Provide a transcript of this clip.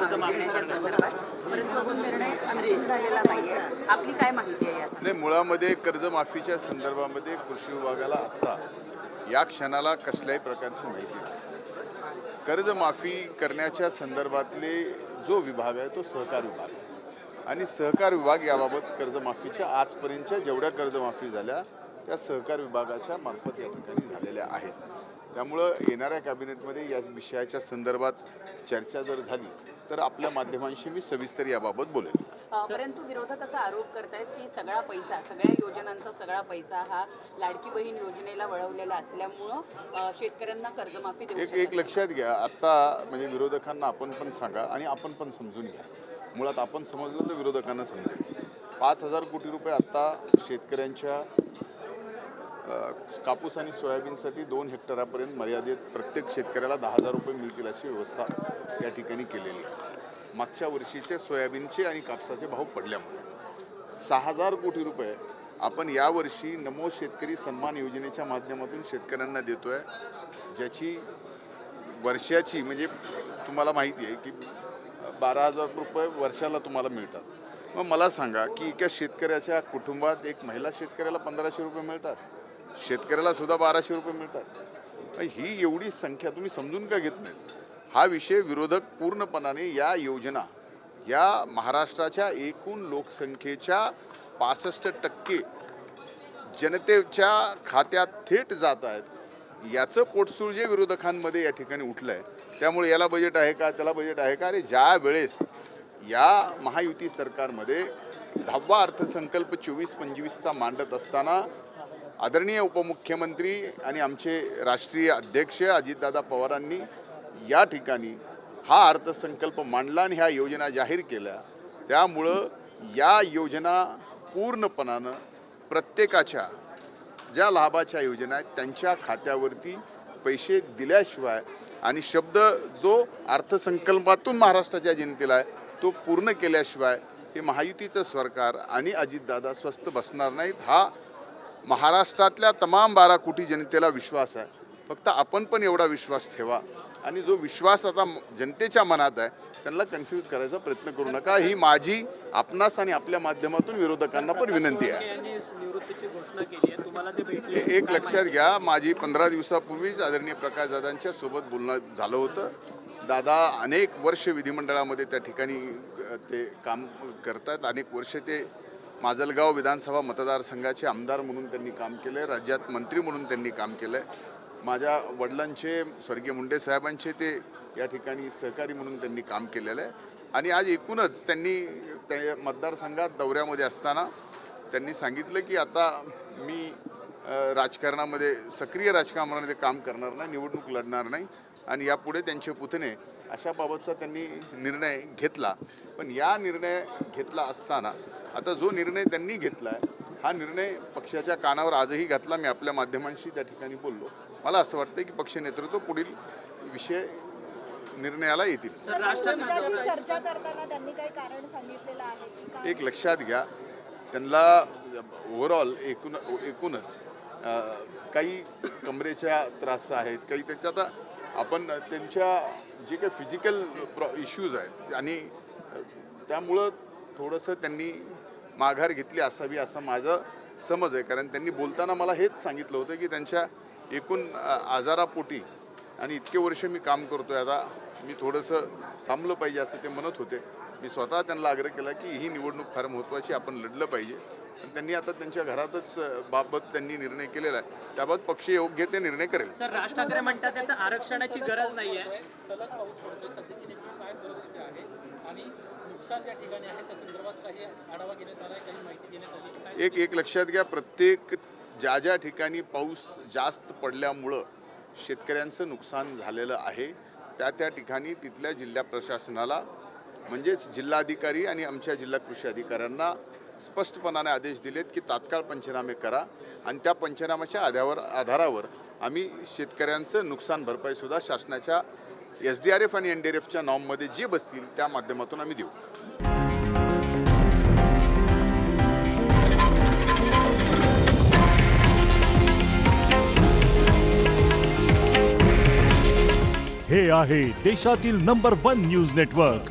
देण्याच्या संदर्भात परंतु अजून निर्णय अंतिम झालेला नाहीये. आपली काय माहिती आहे यासाठी नाही मुळामध्ये कर्जमाफीच्या संदर्भामध्ये कृषी विभागाला आत्ता या क्षणाला कसल्याही प्रकारची माहिती नाही. कर्जमाफी करण्याच्या संदर्भातले जो विभाग आहे तो सहकार विभाग आहे. आणि सहकार विभाग याबाबत कर्जमाफीच्या आजपर्यंतच्या जेवढ्या कर्जमाफी झाल्या त्या सहकार विभागाच्या मार्फत या ठिकाणी झालेल्या आहेत. त्यामुळं येणाऱ्या कॅबिनेटमध्ये या विषयाच्या संदर्भात चर्चा जर झाली तर आपल्या माध्यमांशी मी सविस्तर याबाबत बोलेन. परंतु विरोधक असा आरोप करतायत की सगळा पैसा सगळ्या योजनांचा सगळा पैसा हा लाडकी बहीण योजनेला वळवलेला असल्यामुळं शेतकऱ्यांना कर्जमाफी एक एक लक्षात घ्या आत्ता म्हणजे विरोधकांना आपण पण सांगा आणि आपण पण समजून घ्या. मुळात आपण समजलं तर विरोधकांना समजेल. पाच हजार कोटी रुपये आत्ता शेतकऱ्यांच्या कापूस आणि सोयाबीनसाठी दोन हेक्टरापर्यंत मर्यादित प्रत्येक शेतकऱ्याला दहा हजार रुपये मिळतील अशी व्यवस्था या ठिकाणी केलेली आहे. मागच्या वर्षीचे सोयाबीनचे आणि कापसाचे भाव पडल्यामुळे. सहा हजार कोटी रुपये आपण यावर्षी नमो शेतकरी सन्मान योजनेच्या माध्यमातून शेतकऱ्यांना देतो आहे ज्याची वर्षाची म्हणजे तुम्हाला माहिती आहे की बारा हजार रुपये वर्षाला तुम्हाला मिळतात. मग मला सांगा की एका शेतकऱ्याच्या कुटुंबात एक महिला शेतकऱ्याला पंधराशे रुपये मिळतात? शेतकऱ्याला सुद्धा बाराशे रुपये मिळतात. ही एवढी संख्या तुम्ही समजून का घेत नाही हा विषय विरोधक पूर्णपणाने या योजना या महाराष्ट्राच्या एकूण लोकसंख्येच्या पासष्ट टक्के जनतेच्या खात्यात थेट जात आहेत. याचं पोटसूळ जे विरोधकांमध्ये या ठिकाणी उठलं आहे त्यामुळे याला बजेट आहे का त्याला बजेट आहे का? अरे ज्या वेळेस या महायुती सरकारमध्ये दहावा अर्थसंकल्प चोवीस पंचवीसचा मांडत असताना आदरणीय उपमुख्यमंत्री आणि आमचे राष्ट्रीय अध्यक्ष अजितदादा पवारांनी या ठिकाणी हा अर्थसंकल्प मांडला आणि ह्या योजना जाहीर केल्या. त्यामुळं या योजना पूर्णपणानं प्रत्येकाच्या ज्या लाभाच्या योजना आहेत त्यांच्या खात्यावरती पैसे दिल्याशिवाय आणि शब्द जो अर्थसंकल्पातून महाराष्ट्राच्या जनतेला आहे तो पूर्ण केल्याशिवाय हे महायुतीचं सरकार आणि अजितदादा स्वस्त बसणार नाहीत. हा महाराष्ट्रातल्या तमाम बारा कोटी जनतेला विश्वास आहे. फक्त आपण पण एवढा विश्वास ठेवा. आणि जो विश्वास आता जनतेच्या मनात आहे त्यांना कन्फ्यूज करायचा प्रयत्न करू नका. ही माझी आपणास आणि आपल्या माध्यमातून विरोधकांना पण विनंती आहे. ते एक लक्षात घ्या माझी पंधरा दिवसापूर्वीच आदरणीय प्रकाशदादांच्या सोबत बोलणं झालं होतं. दादा अनेक वर्ष विधिमंडळामध्ये त्या ठिकाणी ते काम करतात. अनेक वर्ष ते माजलगाव विधानसभा मतदारसंघाचे आमदार म्हणून त्यांनी काम केलं आहे राज्यात मंत्री म्हणून त्यांनी काम केलं आहे माझ्या वडिलांचे स्वर्गीय मुंडे साहेबांचे ते या ठिकाणी सहकारी म्हणून त्यांनी काम केलेलं आहे. आणि आज एकूणच त्यांनी त्या मतदारसंघात दौऱ्यामध्ये असताना त्यांनी सांगितलं की आता मी राजकारणामध्ये सक्रिय राजकारणामध्ये काम करणार नाही निवडणूक लढणार नाही. आणि यापुढे त्यांचे पुतणे अशा बाबतचा त्यांनी निर्णय घेतला. पण या निर्णय घेतला असताना आता जो निर्णय त्यांनी घेतला आहे हा निर्णय पक्षाच्या कानावर आजही घातला. मी आपल्या माध्यमांशी त्या ठिकाणी बोललो. मला असं वाटतं की पक्ष नेतृत्व पुढील विषय निर्णयाला येतील. सर राष्ट्रवादी तुमच्याशी चर्चा करताना त्यांनी काही कारण सांगितलेलं आहे की काय? एक लक्षात घ्या त्यांना ओव्हरऑल एकूण एकूणच काही कमरेच्या त्रास आहेत काही त्यांच्या आता आपण त्यांच्या जे काही फिजिकल प्रॉ इश्यूज आहेत आणि त्यामुळं थोडंसं त्यांनी माघार घेतली असावी असं माझं समज आहे. कारण त्यांनी बोलताना मला हेच सांगितलं होतं की त्यांच्या एकूण आजारापोटी आणि इतके वर्ष मी काम करतोय आता मी थोडंसं थांबलं पाहिजे असं ते म्हणत होते. मी स्वतः त्यांना आग्रह केला की ही निवडणूक फार महत्त्वाची आपण लढलं पाहिजे. पण त्यांनी आता त्यांच्या घरातच बाबत त्यांनी निर्णय केलेला आहे. त्याबाबत पक्ष योग्य ते निर्णय करेल. सर राज ठाकरे म्हणतात आता आरक्षणाची गरज नाहीये. सलग पाऊस पडतोय सध्याची नेमकी काय परिस्थिती आहे आणि नुकसान त्या ठिकाणी आहे त्या संदर्भात काही आढावा घेण्यात आला काही माहिती घेण्यात आली? काय एक एक लक्षात घ्या प्रत्येक ज्या ज्या ठिकाणी पाऊस जास्त पडल्यामुळं शेतकऱ्यांचं नुकसान झालेलं आहे त्या त्या ठिकाणी तिथल्या जिल्हा प्रशासनाला म्हणजेच जिल्हाधिकारी आणि आमच्या जिल्हा कृषी अधिकाऱ्यांना स्पष्टपणाने आदेश दिलेत की तात्काळ पंचनामे करा आणि त्या पंचनाम्याच्या आधावर आधारावर आम्ही शेतकऱ्यांचं नुकसान भरपाईसुद्धा शासनाच्या एस डी आर एफ आणि एन डी आर एफच्या नॉर्ममध्ये जे बसतील त्या माध्यमातून आम्ही देऊ. हे आहे देशातील नंबर वन न्यूज नेटवर्क